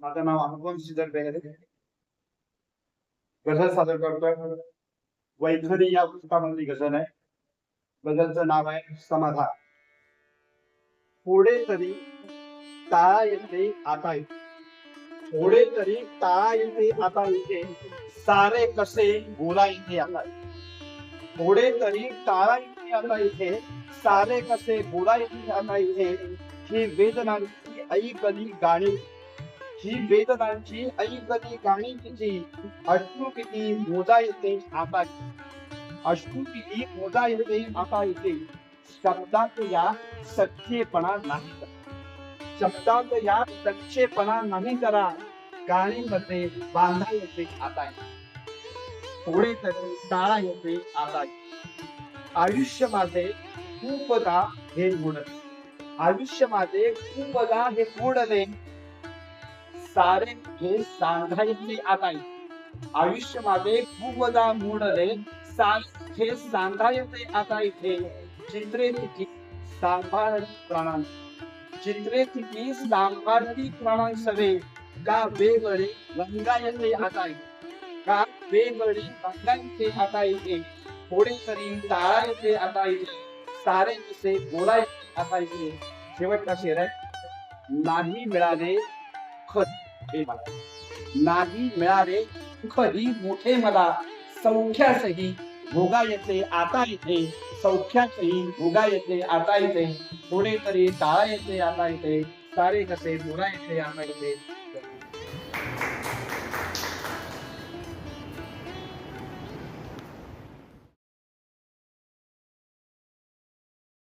माझं नाव अनुपम श्रीधर बेगडे गझल सादर करतोय. वैखरी या पुस्तकामधली गझल आहे. गझलचं नाव आहे समाधान. पुढे तरी ताळा येते आता येते. थोडे तरी ताळा येते आता येते. सारे कसे बोला येते आता येते. थोडे तरी ताळा येते आता इथे सारे कसे बोला येते आता इथे ही वेदनांची ऐकली गाणी ही वेदनांची ऐकली गाणी तिची अश्रू किती मोजा येते आता अश्रू किती मोजा येते आता येते. शब्दात या सख्येपणा नाही शब्दात या सख्येपणा नाही करा गाणीमध्ये बांधा येते आता येते. थोडे तरी टाळा येते आता आयुष्य माझे खूपदा हे बुडत आयुष्य माझे खूपदा हे बुडले सारे हे सांगायचे आता आयुष्य माझे खूपदा मोडले. सारे हे सांगायचे आता इथे. चित्रे तिथी सांभाळ प्राणां चित्रे तिथी सांभाळती प्राणां सवे का वेगळे रंगायचे आता का वेगळे रंगायचे आता इथे. थोडे तरी टाळायचे आता इथे. सारे कसे बोलायचे आता इथे. शेवट कसे रे नाही मिळाले खत. हे मला नाही मिळाले खरी मोठे मला. सौख्यासही भोगा येते आता इथे सौख्यासही भोगा येते आता इथे थोडे तरी टाळा येते आता इथे सारे कसे बोला येते आता इथे